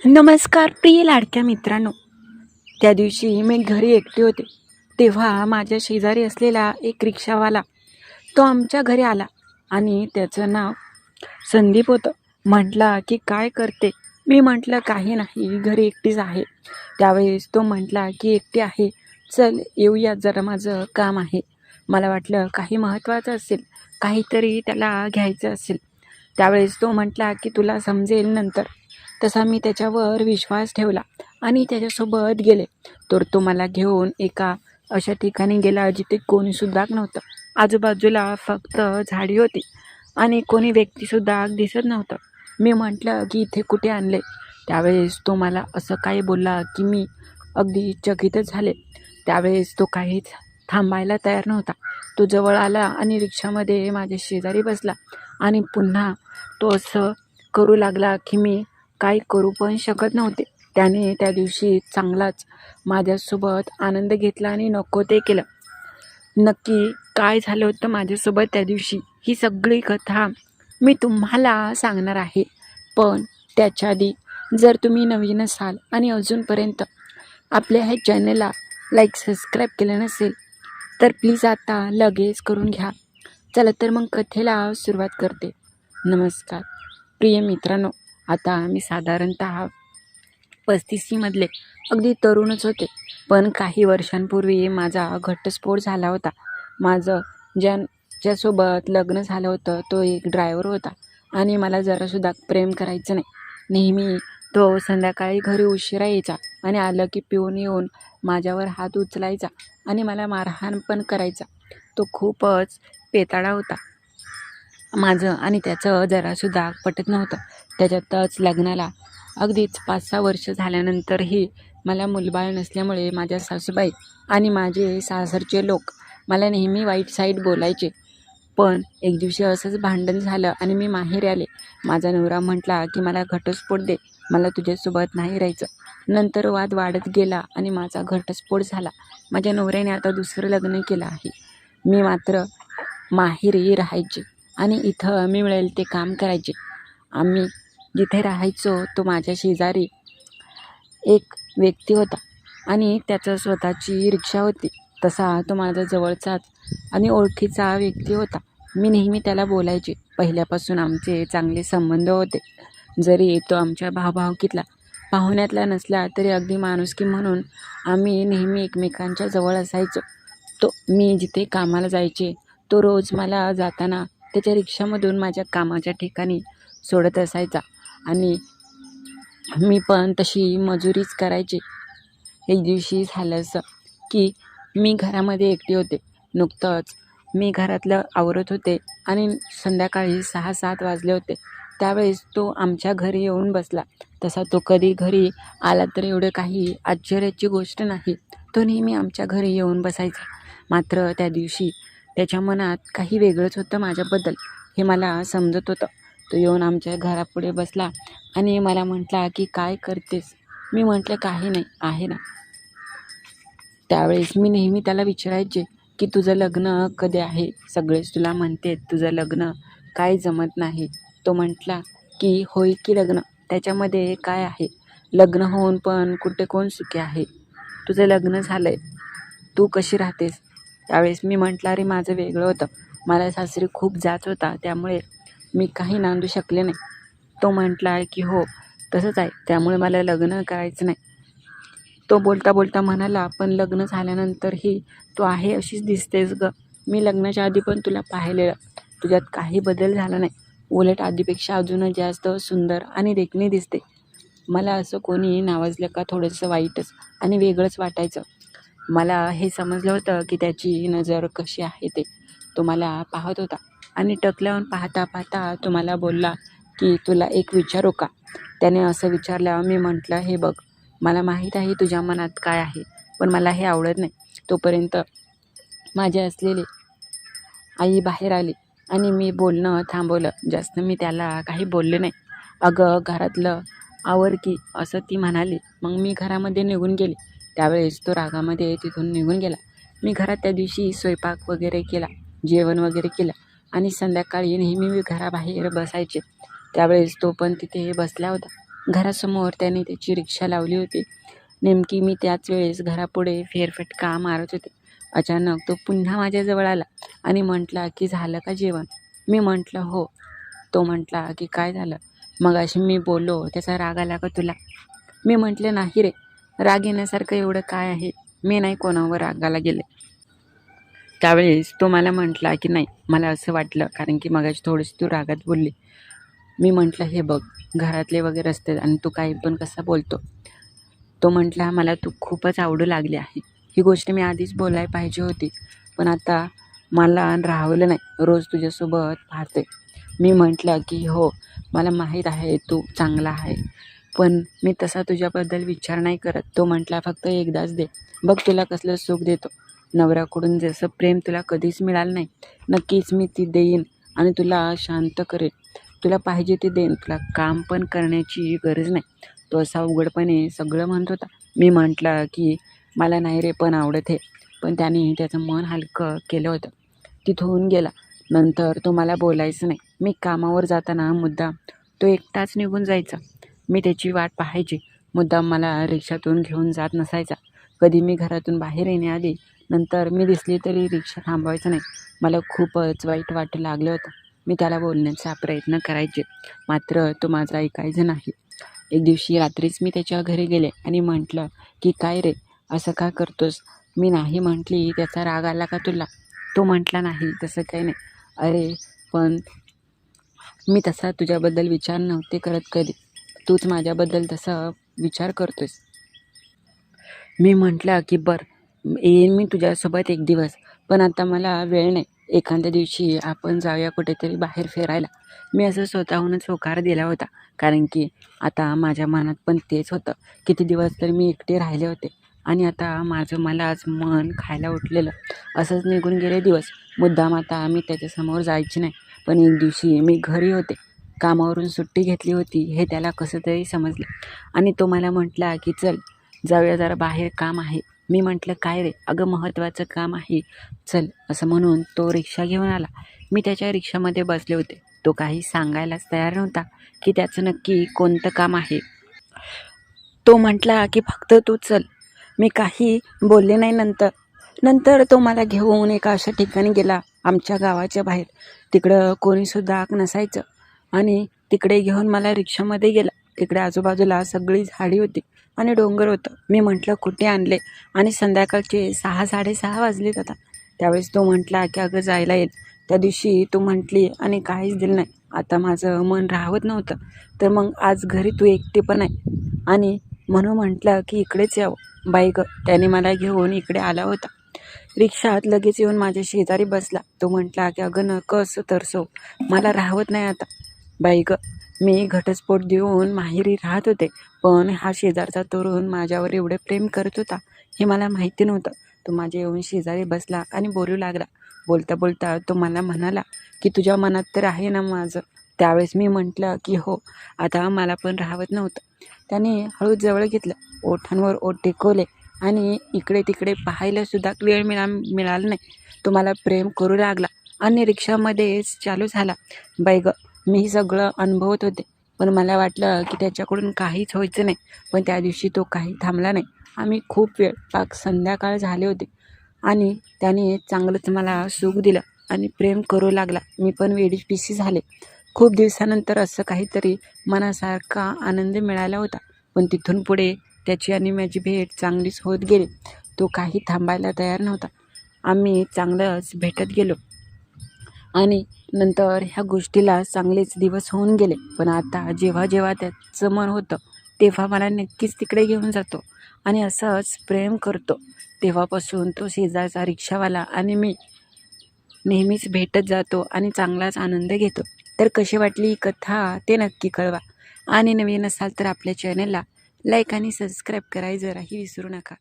नमस्कार प्रिय लाडक्या मित्रांनो. त्या दिवशी मी घरी एकटी होते. तेव्हा माझ्या शेजारी असलेला एक रिक्षावाला तो आमच्या घरी आला आणि त्याचं नाव संदीप होतं. म्हटला की काय करते? मी म्हटलं काही नाही घरी एकटीच आहे. त्यावेळेस तो म्हटला की एकटी आहे. चल येऊया जरा माझं काम आहे. मला वाटलं काही महत्त्वाचं असेल काहीतरी त्याला घ्यायचं असेल. त्यावेळेस तो म्हटला की तुला समजेल नंतर. तसा मी त्याच्यावर विश्वास ठेवला आणि त्याच्यासोबत गेले. तर तो मला घेऊन एका अशा ठिकाणी गेला जिथे कोणीसुद्धा नव्हतं. आजूबाजूला फक्त झाडी होती आणि कोणी व्यक्तीसुद्धा दिसत नव्हतं. मी म्हटलं की इथे कुठे आणले? त्यावेळेस तो मला असं काही बोलला की मी अगदी चकितच झाले. त्यावेळेस तो काहीच थांबायला तयार नव्हता. तो जवळ आला आणि रिक्षामध्ये माझ्या शेजारी बसला आणि पुन्हा तो असं करू लागला की मी काही करू पण शकत नव्हते. त्याने त्या दिवशी चांगलाच माझ्यासोबत आनंद घेतला आणि नको ते केलं. नक्की काय झालं होतं माझ्यासोबत त्या दिवशी? ही सगळी कथा मी तुम्हाला सांगणार आहे. पण त्याच्या आधी जर तुम्ही नवीन असाल आणि अजूनपर्यंत आपल्या ह्या चॅनलला लाईक सबस्क्राईब केलं नसेल तर प्लीज आता लगेच करून घ्या. चला तर मग कथेला सुरुवात करते. नमस्कार. प्रिय मित्रांनो आता मी साधारणत पस्तीसीमधले अगदी तरुणच होते. पण काही वर्षांपूर्वी माझा घटस्फोट झाला होता. माझं ज्या ज्यासोबत लग्न झालं होतं तो एक ड्रायव्हर होता. आणि मला जरासुद्धा प्रेम करायचं नाही. नेहमी तो संध्याकाळी घरी उशिरा यायचा आणि आलं की पिऊन येऊन माझ्यावर हात उचलायचा आणि मला मारहाण पण करायचा. तो खूपच पेताळा होता. माझं आणि त्याचं जरासुद्धा पटत नव्हतं. त्याच्यातच लग्नाला अगदीच पाच सहा वर्ष झाल्यानंतरही मला मुलबाळ नसल्यामुळे माझ्या सासूबाई आणि माझे सासरचे लोक मला नेहमी वाईट साईड बोलायचे. पण एक दिवशी असंच भांडण झालं आणि मी माहेर आले. माझा नवरा म्हटला की मला घटस्फोट दे. मला तुझ्यासोबत नाही राहायचं. नंतर वाद वाढत गेला आणि माझा घटस्फोट झाला. माझ्या नवऱ्याने आता दुसरं लग्न केलं आहे. मी मात्र माहेरही राहायचे. आणि इथं मी मिळेल ते काम करायचे. आम्ही जिथे राहायचो तो माझ्या शेजारी एक व्यक्ती होता आणि त्याचं स्वतःची रिक्षा होती. तसा तो माझा जवळचाच आणि ओळखीचा व्यक्ती होता. मी नेहमी त्याला बोलायचे. पहिल्यापासून आमचे चांगले संबंध होते. जरी तो आमच्या भावभावकीतला पाहुण्यातला नसला तरी अगदी माणुसकी म्हणून आम्ही नेहमी एकमेकांच्या जवळ असायचो. तो मी जिथे कामाला जायचे तो रोज मला जाताना त्याच्या रिक्षामधून माझ्या कामाच्या ठिकाणी सोडत असायचा. आणि मी पण तशी मजुरीच करायची. एक दिवशी झालं असं की मी घरामध्ये एकटी होते. नुकतंच मी घरातलं आवरत होते आणि संध्याकाळी सहा सात वाजले होते. त्यावेळेस तो आमच्या घरी येऊन बसला. तसा तो कधी घरी आला तर एवढं काही आश्चर्याची गोष्ट नाही. तो नेहमी आमच्या घरी येऊन बसायचा. मात्र त्या दिवशी त्याच्या मनात काही वेगळंच होतं माझ्याबद्दल. हे मला समजत होतं. तो येऊन आमच्या घरापुढे बसला आणि मला म्हटला की काय करतेस? मी म्हटलं काही नाही आहे ना. त्यावेळेस मी नेहमी त्याला विचारायचे की तुझं लग्न कधी आहे? सगळेच तुला म्हणते तुझं लग्न काय जमत नाही. तो म्हटला की होय की लग्न? त्याच्यामध्ये काय आहे? लग्न होऊन पण कुठे कोण सुखी आहे? तुझं लग्न झालं आहे तू कशी राहतेस? त्यावेळेस मी म्हटलं अरे माझं वेगळं होतं. मला सासरी खूप जात होता. त्यामुळे मी काही नांदू शकले नाही. तो म्हटला आहे की हो तसंच आहे. त्यामुळे मला लग्न करायचं नाही. तो बोलता बोलता म्हणाला पण लग्न झाल्यानंतरही तू आहे अशीच दिसतेस ग. मी लग्नाच्या आधी पण तुला पाहिलेलं. तुझ्यात काही बदल झाला नाही. उलट आधीपेक्षा अजूनच जास्त सुंदर आणि देखणी दिसते. मला असं कोणी नावाजलं का थोडंसं वाईटच आणि वेगळंच वाटायचं. मला हे समजलं होतं की त्याची नजर कशी आहे ते. तो मला पाहत होता आणि टकल्याहून पाहता पाहता तो मला बोलला की तुला एक विचारू का? त्याने असं विचारल्यावर मी म्हटलं हे बघ मला माहीत आहे तुझ्या मनात काय आहे पण मला हे आवडत नाही. तोपर्यंत माझे असलेले आई बाहेर आली आणि मी बोलणं थांबवलं. जास्त मी त्याला काही बोलले नाही. अगं घरातलं आवर की असं ती म्हणाली. मग मी घरामध्ये निघून गेले. त्यावेळेस तो रागामध्ये तिथून निघून गेला. मी घरात त्या दिवशी स्वयंपाक वगैरे केला जेवण वगैरे केलं आणि संध्याकाळी नेहमी मी घराबाहेर बसायचे. त्यावेळेस तो पण तिथे बसला होता. घरासमोर त्याने त्याची रिक्षा लावली होती. नेमकी मी त्याच वेळेस घरापुढे फेरफटका मारत होते. अचानक तो पुन्हा माझ्याजवळ आला आणि म्हटला की झालं का जेवण? मी म्हटलं हो. तो म्हटला की काय झालं? मग अशी मी बोललो त्याचा राग आला का तुला? मी म्हटलं नाही रे राग येण्यासारखं एवढं काय आहे? मी नाही कोणावर रागाला गेले. त्यावेळेस तो मला म्हटला की नाही मला असं वाटलं कारण की मगाशी थोडीशी तू रागात बोलली. मी म्हटलं हे बघ घरातले वगैरे असतात आणि तू काही पण कसा बोलतो? तो म्हटला मला तू खूपच आवडू लागली आहे. ही गोष्ट मी आधीच बोलायला पाहिजे होती पण आता मला राहवलं नाही. रोज तुझ्यासोबत पाहते. मी म्हटलं की हो मला माहीत आहे तू चांगला आहे. पण मी तसा तुझ्याबद्दल विचार नाही करत. तो म्हटला फक्त एकदाच दे. बघ तुला कसलं सुख देतो. नवऱ्याकडून जसं प्रेम तुला कधीच मिळालं नाही नक्कीच मी ती देईन आणि तुला शांत करेन. तुला पाहिजे ते देईन. तुला काम पण करण्याची गरज नाही. तो असा उघडपणे सगळं म्हणत होता. मी म्हटलं की मला नाही रे पण आवडत आहे पण त्याने त्याचं मन हलकं केलं होतं. तिथून गेला. नंतर तो मला बोलायचं नाही. मी कामावर जाताना मुद्दाम तो एकटाच निघून जायचा. मी त्याची वाट पाहायची. मुद्दाम मला रिक्षातून घेऊन जात नसायचा. कधी मी घरातून बाहेर येण्याआधी नंतर मी दिसली तरी रिक्षा थांबवायचं नाही. मला खूपच वाईट वाटू लागलं होतं. मी त्याला बोलण्याचा प्रयत्न करायचे. मात्र तो माझा ऐकायचं नाही. एक दिवशी रात्रीच मी त्याच्या घरी गेले आणि म्हटलं की काय रे? असं का करतोस? मी नाही म्हटली त्याचा राग आला का तुला? तो म्हटला नाही तसं काही नाही. अरे पण मी तसा तुझ्याबद्दल विचार नव्हते करत कधी. तूच माझ्याबद्दल तसा विचार करतोस मी म्हटलं की बरं येईन मी तुझ्यासोबत एक दिवस पण आता मला वेळ नाही. एखाद्या दिवशी आपण जाऊया कुठेतरी बाहेर फिरायला. मी असं स्वतःहूनच होकार दिला होता कारण की आता माझ्या मनात पण तेच होतं. किती दिवस तर मी एकटे राहिले होते. आणि आता माझं मला आज मन खायला उठलेलं. असंच निघून गेले दिवस. मुद्दाम आता मी त्याच्यासमोर जायचे नाही. पण एक दिवशी मी घरी होते. कामावरून सुट्टी घेतली होती. हे त्याला कसं तरी समजलं. आणि तो मला म्हटला की चल जाऊया जरा बाहेर. काम आहे. मी म्हटलं काय रे? अगं महत्त्वाचं काम आहे. चल असं म्हणून तो रिक्षा घेऊन आला. मी त्याच्या रिक्षामध्ये बसले होते. तो काही सांगायलाच तयार नव्हता की त्याचं नक्की कोणतं काम आहे. तो म्हटला की फक्त तू चल. मी काही बोलले नाही नंतर. नंतर तो मला घेऊन एका अशा ठिकाणी गेला आमच्या गावाच्या बाहेर. तिकडं कोणीसुद्धा नसायचं. आणि तिकडे घेऊन मला रिक्षामध्ये गेला. तिकडे आजूबाजूला सगळी झाडी होती आणि डोंगर होतं. मी म्हटलं कुठे आणले? आणि संध्याकाळचे सहा साडेसहा वाजलेत आता. त्यावेळेस तो म्हटला की अगं जायला येईल त्या दिवशी तू म्हटली आणि काहीच दिलं नाही. आता माझं मन राहत नव्हतं. तर मग आज घरी तू एकटी पण आहे. आणि म्हणून म्हटलं की इकडेच यावं. बाई ग त्याने मला घेऊन इकडे आला होता. रिक्षात लगेच येऊन माझ्या शेजारी बसला. तो म्हटला की अगं न कसं तरसो. मला राहत नाही आता. बाई ग मी घटस्फोट देऊन माहेरी राहत होते पण हा शेजारचा तरुण माझ्यावर एवढे प्रेम करत होता हे मला माहिती नव्हतं. तो माझ्या येऊन शेजारी बसला आणि बोलू लागला. बोलता बोलता तो मला म्हणाला की तुझ्या मनात तर आहे ना माझं. त्यावेळेस मी म्हटलं की हो आता मला पण राहत नव्हतं. त्याने हळू जवळ घेतलं. ओठांवर ओठ टेकवले आणि इकडे तिकडे पाहायलासुद्धा वेळ मिळा मिळाला नाही. तो मला प्रेम करू लागला आणि रिक्षामध्येच चालू झाला. बैग मी सगळं अनुभवत होते पण मला वाटलं की त्याच्याकडून काहीच व्हायचं नाही. पण त्या दिवशी तो काही थांबला नाही. आम्ही खूप वेळ पाक संध्याकाळ झाले होते आणि त्याने चांगलंच मला सुख दिलं आणि प्रेम करू लागला. मी पण वेडी पिसी झाले. खूप दिवसानंतर असं काहीतरी मनासारखा आनंद मिळाला होता. पण तिथून पुढे त्याची आणि माझी भेट चांगलीच होत गेली. तो काही थांबायला तयार नव्हता. आम्ही चांगलंच भेटत गेलो. आणि नंतर ह्या गोष्टीला चांगलेच दिवस होऊन गेले. पण आता जेव्हा जेव्हा त्याचं मन होतं तेव्हा मला नक्कीच तिकडे घेऊन जातो आणि असंच प्रेम करतो. तेव्हापासून तो शेजारचा रिक्षावाला आणि मी नेहमीच भेटत जातो आणि चांगलाच आनंद घेतो. तर कशी वाटली ही कथा ते नक्की कळवा. आणि नवीन असाल तर आपल्या चॅनलला लाईक आणि सबस्क्राईब करायला जराही विसरू नका.